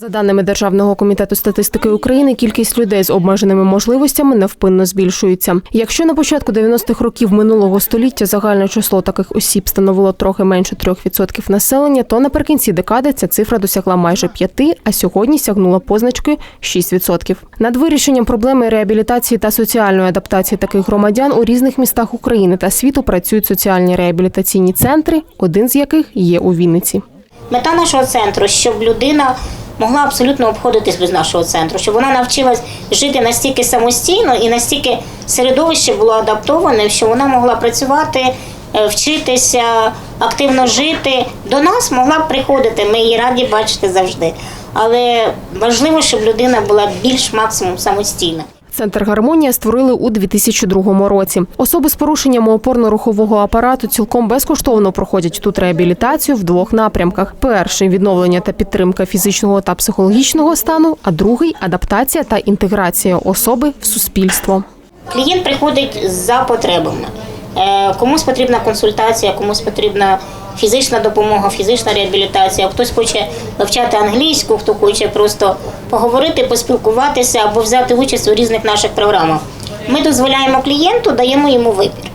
За даними Державного комітету статистики України, кількість людей з обмеженими можливостями невпинно збільшується. Якщо на початку 90-х років минулого століття загальне число таких осіб становило трохи менше 3% населення, то наприкінці декади ця цифра досягла майже 5%, а сьогодні сягнула позначки 6%. Над вирішенням проблеми реабілітації та соціальної адаптації таких громадян у різних містах України та світу працюють соціальні реабілітаційні центри, один з яких є у Вінниці. Мета нашого центру, щоб людина могла абсолютно обходитись без нашого центру, щоб вона навчилась жити настільки самостійно і настільки середовище було адаптоване, що вона могла працювати, е, вчитися, активно жити. До нас могла б приходити. Ми її раді бачити завжди. Але важливо, щоб людина була більш максимум самостійна. Центр гармонія створили у 2002 році. Особи з порушеннями опорно-рухового апарату цілком безкоштовно проходять тут реабілітацію в двох напрямках: перший відновлення та підтримка фізичного та психологічного стану, а другий адаптація та інтеграція особи в суспільство. Клієнт приходить за потребами. Е, Комусь потрібна консультація, комусь потрібна фізична допомога, фізична реабілітація. Хтось хоче вивчати англійську, хто хоче просто поговорити, поспілкуватися або взяти участь у різних наших програмах. Ми дозволяємо клієнту, даємо йому вибір.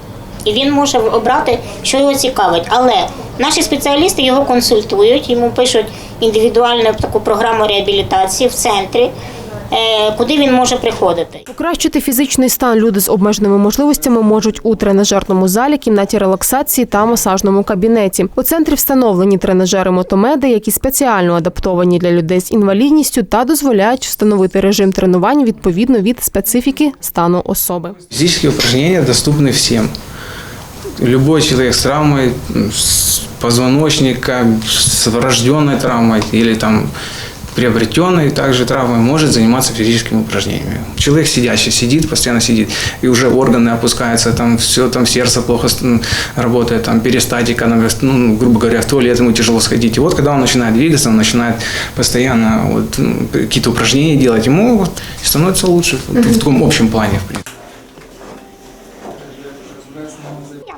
І він може обрати, що його цікавить. Але наші спеціалісти його консультують, йому пишуть індивідуальну таку програму реабілітації в центрі, куди він може приходити. Покращити фізичний стан люди з обмеженими можливостями можуть у тренажерному залі, кімнаті релаксації та масажному кабінеті. У центрі встановлені тренажери мотомеди, які спеціально адаптовані для людей з інвалідністю та дозволяють встановити режим тренувань відповідно від специфіки стану особи. Физические упражнения доступны всем. Любой человек с травмой с позвоночника, с врожденной травмой или там приобретенной также травмой может заниматься физическими упражнениями. Человек сидящий сидит, постоянно сидит, и уже органы опускаются, там все, там сердце плохо работает, там перистатика, ну, грубо говоря, в туалет ему тяжело сходить. И вот когда он начинает двигаться, он начинает постоянно вот, какие-то упражнения делать, ему становится лучше вот, в таком общем плане, в принципе.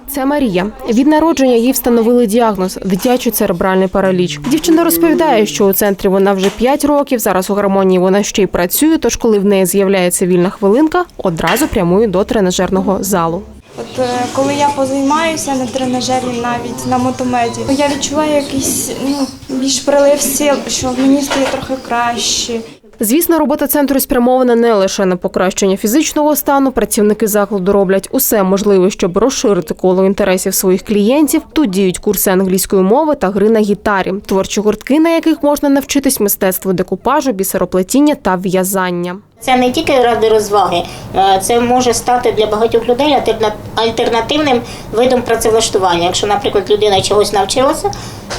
Це Марія. Від народження їй встановили діагноз дитячий церебральний параліч. Дівчина розповідає, що у центрі вона вже 5 років. Зараз у гармонії вона ще й працює. Тож, коли в неї з'являється вільна хвилинка, одразу прямує до тренажерного залу. От е, коли я позаймаюся на тренажері, навіть на мотомеді, я відчуваю якийсь ну більш прилив сил, що мені стає трохи краще. Звісно, робота центру спрямована не лише на покращення фізичного стану. Працівники закладу роблять усе можливе, щоб розширити коло інтересів своїх клієнтів. Тут діють курси англійської мови та гри на гітарі, творчі гуртки, на яких можна навчитись мистецтву декупажу, бісероплетіння та в'язання. Це не тільки ради розваги, е, це може стати для багатьох людей альтерна- альтернативним видом працевлаштування. Якщо, наприклад, людина чогось навчилася,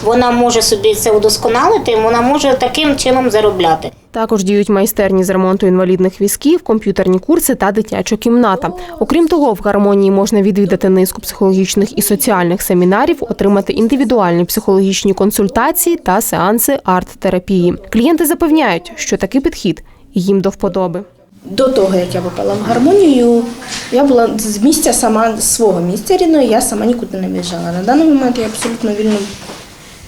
вона може собі це удосконалити, вона може таким чином заробляти. Також діють майстерні з ремонту інвалідних візків, комп'ютерні курси та дитяча кімната. Окрім того, в гармонії можна відвідати низку психологічних і соціальних семінарів, отримати індивідуальні психологічні консультації та сеанси арт-терапії. Клієнти запевняють, що такий підхід їм до вподоби. До того, як я попала в гармонію, я була з місця сама з свого місця рідного, я сама нікуди не виїжджала. На даний момент я абсолютно вільно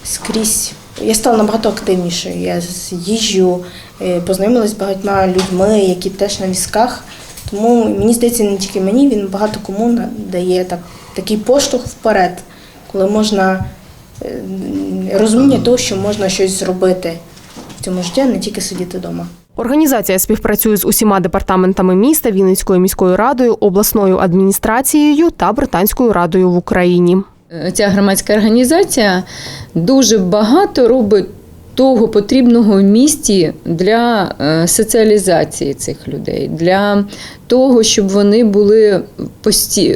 скрізь. Я стала набагато активнішою. Я їжджу, е, познайомилася з багатьма людьми, які теж на візках. Тому мені здається, не тільки мені, він багато кому дає так, такий поштовх вперед, коли можна е, розуміння того, що можна щось зробити в цьому житті, не тільки сидіти вдома. Організація співпрацює з усіма департаментами міста, Вінницькою міською радою, обласною адміністрацією та британською радою в Україні. Ця громадська організація дуже багато робить того потрібного в місті для е, соціалізації цих людей, для того, щоб вони були е,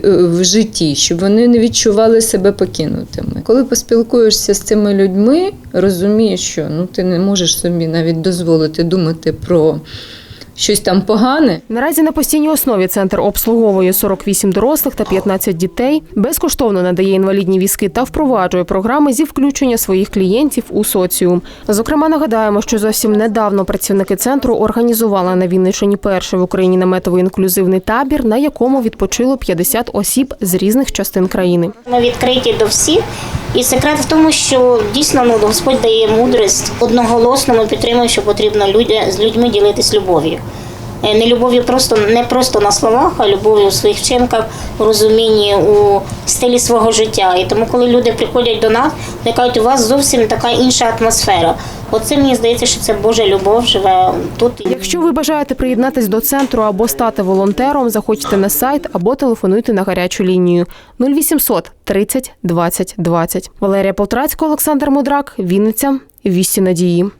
в житті, щоб вони не відчували себе покинутими. Коли поспілкуєшся з цими людьми, розумієш, що ну ти не можеш собі навіть дозволити думати про щось там погане. Наразі на постійній основі центр обслуговує 48 дорослих та 15 дітей, безкоштовно надає інвалідні візки та впроваджує програми зі включення своїх клієнтів у соціум. Зокрема, нагадаємо, що зовсім недавно працівники центру організували на Вінниччині перший в Україні наметовий інклюзивний табір, на якому відпочило 50 осіб з різних частин країни. Ми відкриті до всіх. І секрет в тому, що дійсно ну, Господь дає мудрість. Одноголосно ми підтримуємо, що потрібно люди, з людьми ділитись любов'ю. Е, Не любов'ю просто не просто на словах, а любов'ю у своїх вчинках, у розумінні, у стилі свого життя. І тому, коли люди приходять до нас, вони кажуть, у вас зовсім така інша атмосфера. Оце мені здається, що це Божа любов живе тут. Якщо ви бажаєте приєднатись до центру або стати волонтером, заходьте на сайт або телефонуйте на гарячу лінію 0800 30 20 20. Валерія Полтрацька, Олександр Мудрак, Вінниця, Вісті Надії.